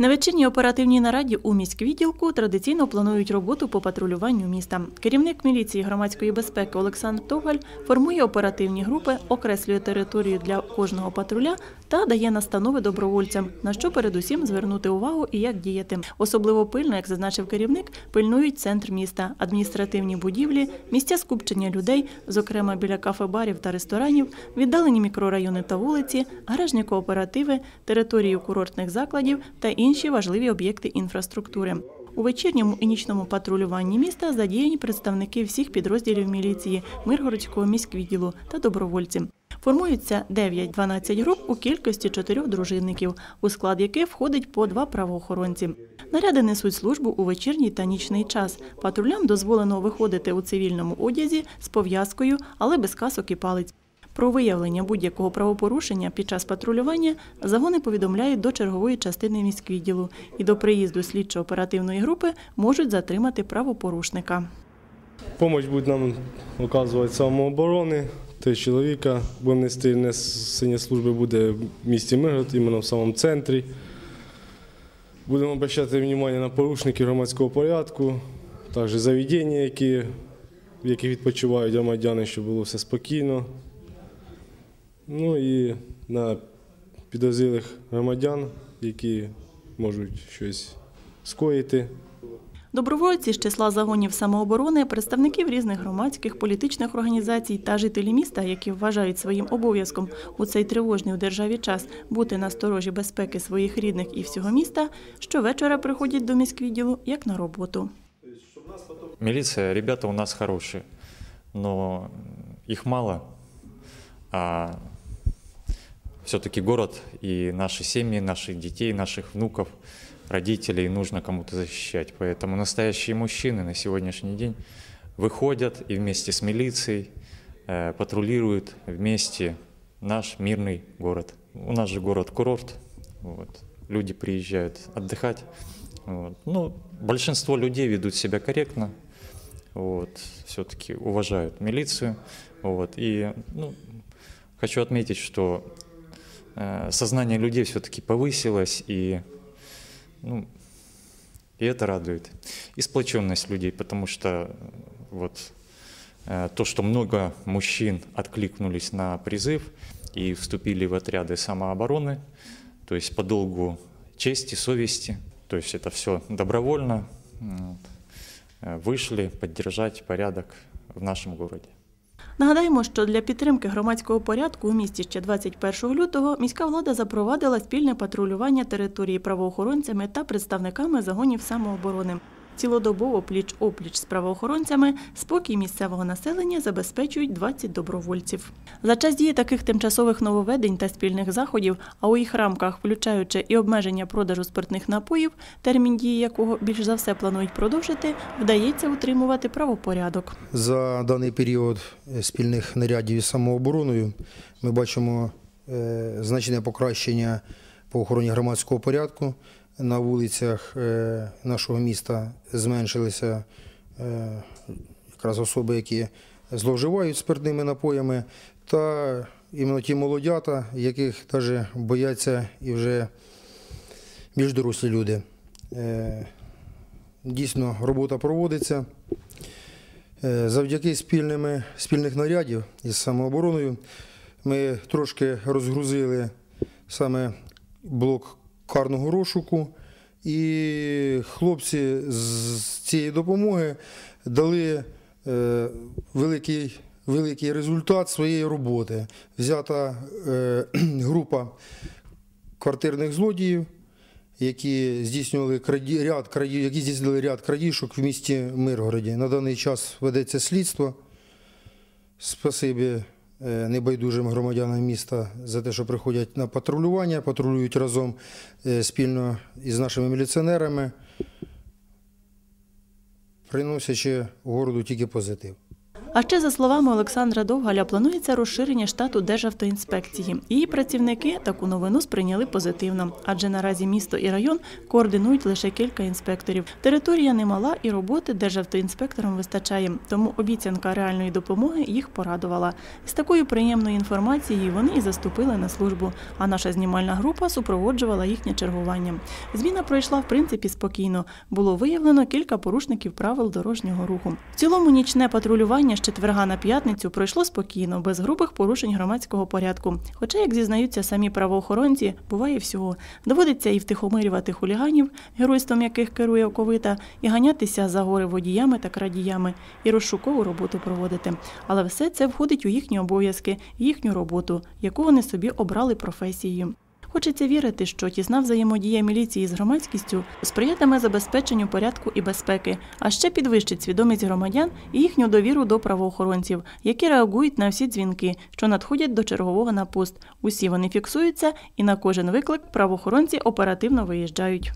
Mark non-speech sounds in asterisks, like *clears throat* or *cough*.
На вечірній оперативній нараді у міськвідділку традиційно планують роботу по патрулюванню міста. Керівник міліції громадської безпеки Олександр Тогаль формує оперативні групи, окреслює територію для кожного патруля та дає настанови добровольцям, на що передусім звернути увагу і як діяти. Особливо пильно, як зазначив керівник, пильнують центр міста, адміністративні будівлі, місця скупчення людей, зокрема біля кафе-барів та ресторанів, віддалені мікрорайони та вулиці, гаражні кооперативи, територію курортних закладів та інші важливі об'єкти інфраструктури. У вечірньому і нічному патрулюванні міста задіяні представники всіх підрозділів міліції Миргородського міськвідділу та добровольці. Формуються 9-12 груп у кількості чотирьох дружинників, у склад яких входить по два правоохоронці. Наряди несуть службу у вечірній та нічний час. Патрулям дозволено виходити у цивільному одязі з пов'язкою, але без касок і палиць. Про виявлення будь-якого правопорушення під час патрулювання загони повідомляють до чергової частини міськвідділу і до приїзду слідчо-оперативної групи можуть затримати правопорушника. Помощь буде нам оказувати самооборони. Три чоловіка будемо нести несення служби буде в місті Миргород, іменно в самому центрі. Будемо обращати увагу на порушників громадського порядку, також заведення, які, в відпочивають громадяни, щоб було все спокійно. Ну і на підозрілих громадян, які можуть щось скоїти. Добровольці з числа загонів самооборони, представників різних громадських, політичних організацій та жителі міста, які вважають своїм обов'язком у цей тривожний у державі час бути на сторожі безпеки своїх рідних і всього міста, щовечора приходять до міськвідділу як на роботу. Милиция, ребята у нас хорошие, но их мало. А все-таки город и наши семьи, наших детей, наших внуков, родителей нужно кому-то защищать. Поэтому настоящие мужчины на сегодняшний день выходят и вместе с милицией э, патрулируют вместе наш мирный город. У нас же город-курорт, вот. люди приезжают отдыхать. Вот. Ну, большинство людей ведут себя корректно, вот, все-таки уважают милицию. Вот, и ну, хочу отметить, что сознание людей все-таки повысилось, и, ну, и это радует. И сплоченность людей, потому что э, вот, э, то, что много мужчин откликнулись на призыв и вступили в отряды самообороны, то есть по долгу чести, совести, то есть это все добровольно, вот, э, вышли поддержать порядок в нашем городе. Нагадаємо, що для підтримки громадського порядку у місті ще 21 лютого міська влада запровадила спільне патрулювання території правоохоронцями та представниками загонів самооборони. Цілодобово пліч-опліч з правоохоронцями спокій місцевого населення забезпечують 20 добровольців. За час дії таких тимчасових нововведень та спільних заходів, а у їх рамках, включаючи і обмеження продажу спиртних напоїв, термін дії якого більш за все планують продовжити, вдається утримувати правопорядок. За даний період е, спільних нарядів із самообороною ми бачимо е, значне покращення по охороні громадського порядку. На вулицях е, нашого міста зменшилися е, якраз особи, які зловживають спиртними напоями, та іменно ті молодята, яких навіть бояться і вже більш дорослі люди. Е, Дійсно, робота проводиться. Завдяки спільними, спільних нарядів із самообороною ми трошки розгрузили саме блок карного розшуку, і хлопці з цієї допомоги дали е, великий, великий результат своєї роботи. Взята е, *clears throat* група квартирних злодіїв, які здійснювали краді, ряд краді, які здійснили ряд крадіжок в місті Миргороді. На даний час ведеться слідство. Спасибі небайдужим громадянам міста за те, що приходять на патрулювання, патрулюють разом е, спільно із нашими міліціонерами, приносячи городу тільки позитив. А ще за словами Олександра Довгаля, планується розширення штату Державтоінспекції. Її працівники таку новину сприйняли позитивно, адже наразі місто і район координують лише кілька інспекторів. Територія немала і роботи державтоінспекторам вистачає, тому обіцянка реальної допомоги їх порадувала. З такою приємною інформацією вони і заступили на службу. А наша знімальна група супроводжувала їхнє чергування. Зміна пройшла в принципі спокійно. Було виявлено кілька порушників правил дорожнього руху. В цілому нічне патрулювання четверга на п'ятницю пройшло спокійно, без грубих порушень громадського порядку. Хоча, як зізнаються самі правоохоронці, буває всього. Доводиться і втихомирювати хуліганів, геройством яких керує оковита, і ганятися за гори водіями та крадіями, і розшукову роботу проводити. Але все це входить у їхні обов'язки, їхню роботу, яку вони собі обрали професією. Хочеться вірити, що тісна взаємодія міліції з громадськістю сприятиме забезпеченню порядку і безпеки, а ще підвищить свідомість громадян і їхню довіру до правоохоронців, які реагують на всі дзвінки, що надходять до чергового на пост. Усі вони фіксуються, і на кожен виклик правоохоронці оперативно виїжджають.